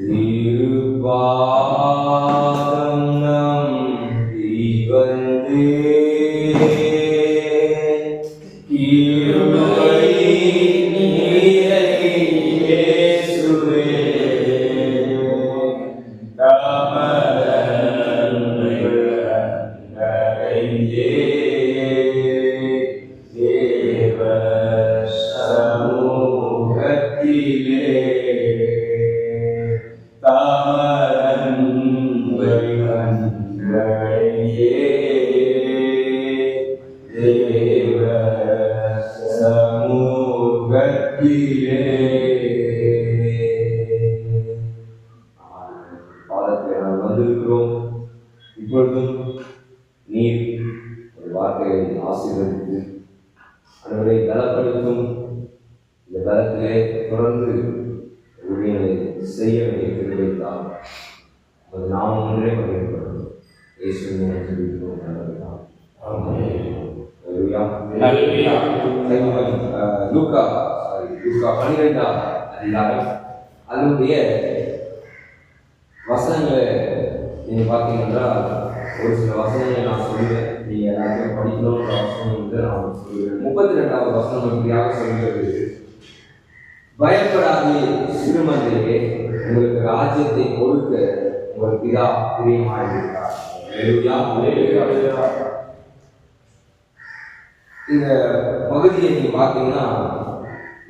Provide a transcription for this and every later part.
Nirupa. தேவ சமூகத்திலே பாதத்தில் நாம் வந்திருக்கிறோம் இப்பொழுதும் நீர் ஒரு வார்த்தையை ஆசீர்வதித்து அனைவரை பலப்படுத்தும் இந்த பலத்திலே தொடர்ந்து ஊழியர்களை செய்ய வேண்டிய திருவைத்தால் அது நாம் ஒன்றே பண்ணிருக்கிறோம் இயேசுவின் மூலம் நல்லதுதான். ஹல்லேலூயா. ஹல்லேலூயா. சங்கீதம், அஹ், லூக்கா சாரி லூக்கா பன்னிரெண்டாம் அதிகாரம். அதனுடைய வசனங்களை நீங்க பார்த்தீங்கன்னா ஒரு சில வசனங்களை நான் சொல்லுவேன். நீங்க எல்லாத்தையும் படிக்கணும்ன்ற வசனம் வந்து நான் சொல்லுவேன். முப்பத்தி ரெண்டாவது வசனம் இப்படியாக சொல்கிறது. பயப்படாதே சிறுமந்தையே உங்களுக்கு ராஜ்யத்தை கொடுக்க உங்கள் பிதா பிரியமாயிருக்கிறார். ஹல்லேலூயா. இந்த பகுதியை நீங்க பார்த்தீங்கன்னா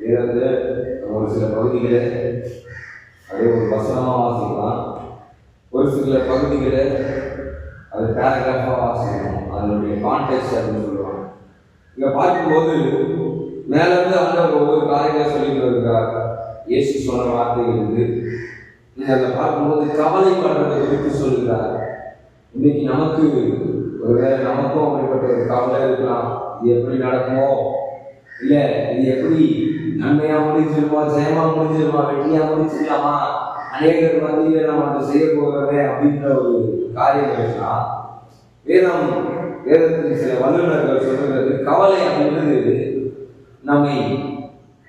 இருந்து ஒரு சில பகுதிகளை அதே ஒரு வசனமா வாசிக்கலாம் ஒரு சில பகுதிகளை அது பேராகிராஃபாக வாசிக்கணும் அதனுடைய கான்டெக்ட் அப்படின்னு சொல்லுவாங்க. இங்க பார்க்கும்போது மேல இருந்து ஆண்டவர் ஒவ்வொரு காரியங்களை சொல்லிட்டு இருக்கா இயேசு சொன்ன வார்த்தைகள் இது நீங்க அதை பார்க்கும்போது கவலைப்படுறதை குறித்து சொல்லுகிறார். இன்னைக்கு நமக்கு ஒருவேளை நமக்கும் அப்படிப்பட்ட ஒரு கவலை இருக்கலாம். இது எப்படி நடக்குமோ? இல்லை இது எப்படி நன்மையா முடிஞ்சிருமா ஜெயமா முடிஞ்சிருமா வெற்றியா முடிஞ்சிடலாமா அநேகர் மத்தியில நம்ம அதை செய்ய போகிறதே அப்படின்ற ஒரு காரியம் இருக்கலாம் வேதம் வேதத்தின் சில வல்லுநர்கள் சொல்லுகிறது கவலை அப்படின்றது நம்மை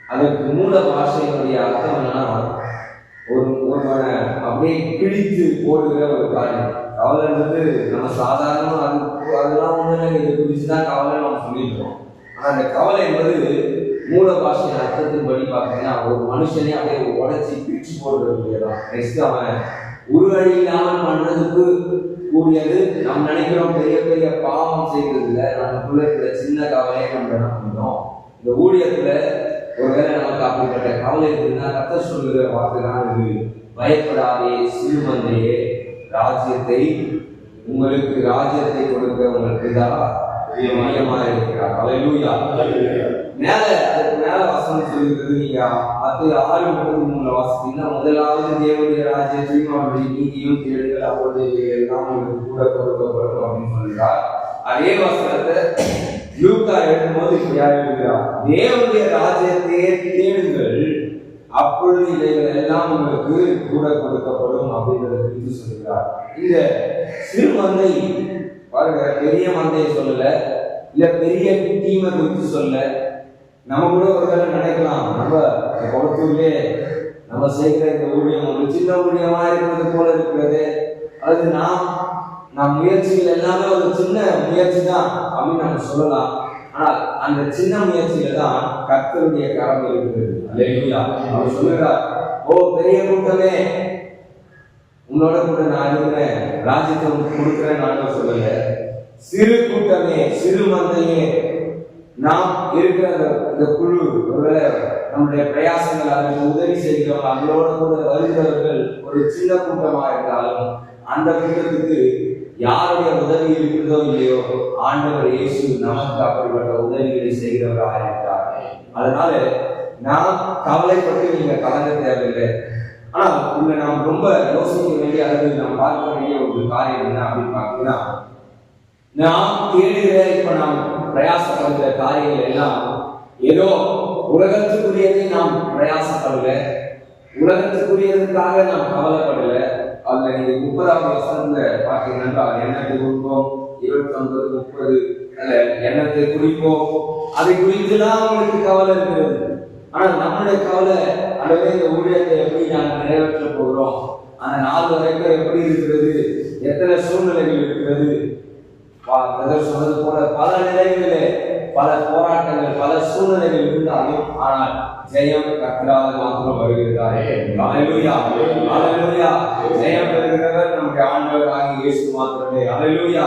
அதற்கு மூல பாஷையினுடைய அர்த்தம் என்னன்னா ஒரு ஒருவனை அப்படியே கிழித்து போடுகிற ஒரு காரியம். கவலைன்றது நம்ம சாதாரண அதெல்லாம் இதை குறித்து தான் கவலை நம்ம சொல்லியிருக்கோம் ஆனால் அந்த கவலை என்பது மூல பாஷையின் அர்த்தத்தின்படி பார்த்தீங்கன்னா ஒரு மனுஷனே அப்படியே உடச்சி பிரிச்சு போடுறதுதான் நெக்ஸ்ட் அவன் உருவழி இல்லாமல் பண்றதுக்கு கூடியது நம்ம நினைக்கிறோம் பெரிய பெரிய பாவம் செய்யறதுல இல்லை நமக்குள்ள இருக்கிற சின்ன கவலையை நம்ம என்ன பண்ணோம் இந்த ஊழியத்துல ஒருவேளை நமக்கு அப்படிப்பட்ட கவலை இருக்குன்னா கத்த சொல்லுகிற வார்த்தை தான் இருக்கு பயப்படாதே சிறுமந்தையே ராஜ்யத்தை உங்களுக்கு ராஜ்யத்தை கொடுக்க உங்கள் பிதா மையமா இருக்கிறார். அலையூயா மேல அதுக்கு மேல வசனம் சொல்லிருக்கிறது நீங்க அது ஆறு முப்பத்தி வாசித்தீங்கன்னா முதலாவது தேவனுடைய ராஜ்யத்தையும் அவருடைய நீதியும் தேடுங்கள் எல்லாம் உங்களுக்கு கூட கொடுக்கப்படும் அப்படின்னு சொல்றார் அதே வசனத்தை லூக்கா எழுதும்போது இப்படியா எழுதுகிறார் தேவனுடைய ராஜ்யத்தையே தேடுங்கள். அப்பொழுது இவைகள் எல்லாம் உங்களுக்கு கூட கொடுக்கப்படும் அப்படின்றத குறித்து சொல்கிறார். இந்த சிறு மந்தை பாருங்க பெரிய மந்தையை சொல்லல இல்ல பெரிய டீமை குறித்து சொல்ல நம்ம கூட ஒரு வேலை நினைக்கலாம் நம்ம இந்த குளத்தூர்லயே நம்ம சேர்க்கிற இந்த ஊழியம் ஒரு சின்ன ஊழியமா இருக்கிறது போல இருக்கிறது. அது நாம் நம் முயற்சிகள் எல்லாமே ஒரு சின்ன முயற்சி தான் அப்படின்னு நம்ம சொல்லலாம். ஆனால் அந்த சின்ன முயற்சியில தான் கர்த்தருடைய கரம் இருக்கிறது. அல்லேலூயா. அவர் சொல்லுகிறார் ஓ பெரிய கூட்டமே உன்னோட கூட நான் இருக்கிறேன். ராஜ்யத்தை உனக்கு கொடுக்கிறேன் நான் சொல்லல. சிறு கூட்டமே சிறு மந்தையே நாம் இருக்கிற அந்த இந்த குழு ஒருவேளை நம்முடைய பிரயாசங்கள் அதற்கு உதவி செய்கிறவங்க அவங்களோட கூட வருகிறவர்கள் ஒரு சின்ன கூட்டமா இருந்தாலும் அந்த கூட்டத்துக்கு உதவி இருக்கிறதோ இல்லையோ ஆண்டவர் இயேசு நமக்கு அப்படிப்பட்ட உதவிகளை செய்கிறவராக இருக்கிறார். அதனால நாம் கவலைப்பட்டு நீங்க கலங்க தேவையில்லை. ஆனா இங்க நாம் ரொம்ப யோசிக்க வேண்டிய அல்லது நாம் பார்க்க வேண்டிய ஒரு காரியம் என்ன அப்படின்னு பார்த்தீங்கன்னா நாம் தேடுகிற இப்ப நாம் பிரயாசப்படுகிற காரியங்கள் எல்லாம் ஏதோ உலகத்துக்குரியதை நாம் பிரயாசப்படல. உலகத்துக்குரியதுக்காக நாம் கவலைப்படல. அதுல நீங்க முப்பதாம் வசனத்துல பாத்தீங்கன்னா எண்ணத்தை கொடுப்போம் இருபத்தி ஒன்பது முப்பது அல்ல எண்ணத்தை குறிப்போம் அதை குறித்துலாம் அவங்களுக்கு கவலை இருக்கிறது. ஆனா நம்மளுடைய கவலை அல்லது இந்த ஊழியத்தை எப்படி நாங்கள் நிறைவேற்ற போகிறோம்? அந்த நாள் வரைக்கும் எப்படி இருக்கிறது? எத்தனை சூழ்நிலைகள் இருக்கிறது? பிரதர் சொன்னது போல பல நிலைகளிலே பல போராட்டங்கள் பல சூழ்நிலைகள் இருந்தாலும் ஆனால் ஜெயம் கர்த்தரால் மாத்திரம் வருகிறார் அல்லேலூயா அல்லேலூயா ஜெயம் பெறுகிறவர் நம்முடைய ஆண்டவர் ஆகிய இயேசு மாத்திரமே. அல்லேலூயா